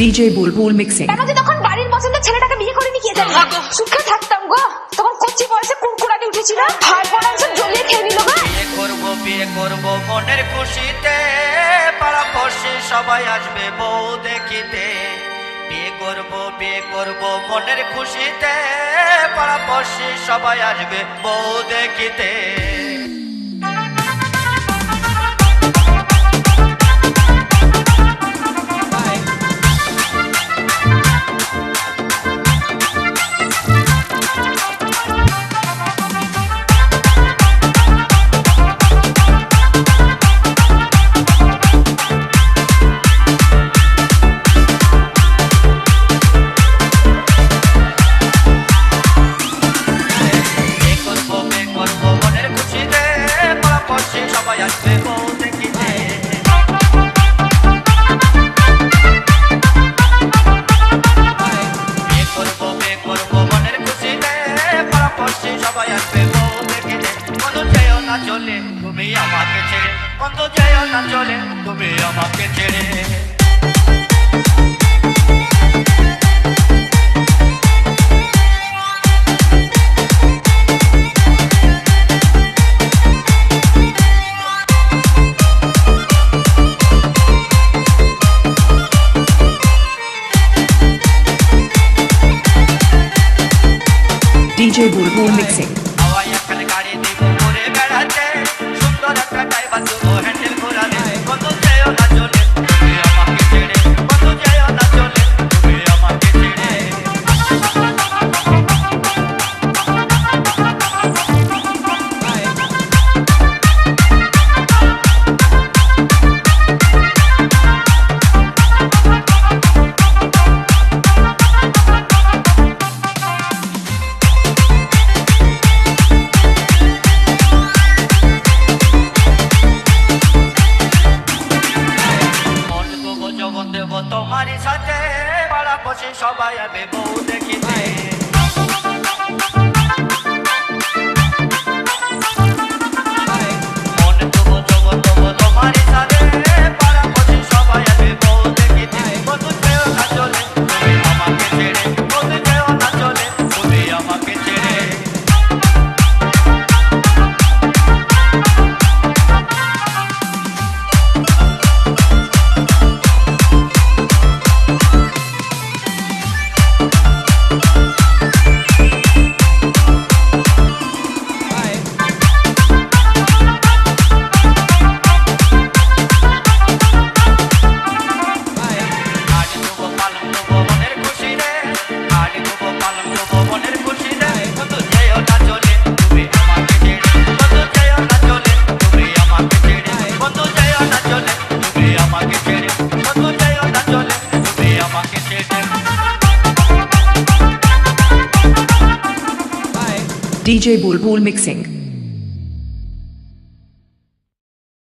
DJ Bulbul Mixing. কেন যে তখন বাড়ির পছন্দের ছেলেটাকে বিয়ে করে নিয়ে যাবে সুখে থাকতাম গো, তখন কচি বয়সে কুরকুরানি উঠেছিল। ভাই বোনাংশ জ্বলিয়ে খেয়ে নিল গো। বিয়ে করব বিয়ে করব মনের খুশিতে। পাড়া পড়শি সবাই আসবে বউ দেখিতে। বিয়ে করব বিয়ে করব মনের খুশিতে। পাড়া পড়শি সবাই আসবে বউ দেখিতে। চলে তুমি আমাকে ছেড়ে বন্ধু যেও না চলে তুমি আমাকে ছেড়ে DJ Bulbul Mixing. হাওয়াই একখানে গাড়ি দিব ঘুরে বেড়াতে সুন্দর একটা ড্রাইভার দেবো হ্যান্ডেল যখন দেবো তোমারই সাথে পাড়া বসে সবাই আমি বউ দেখিতে। DJ Bulbul Mixing.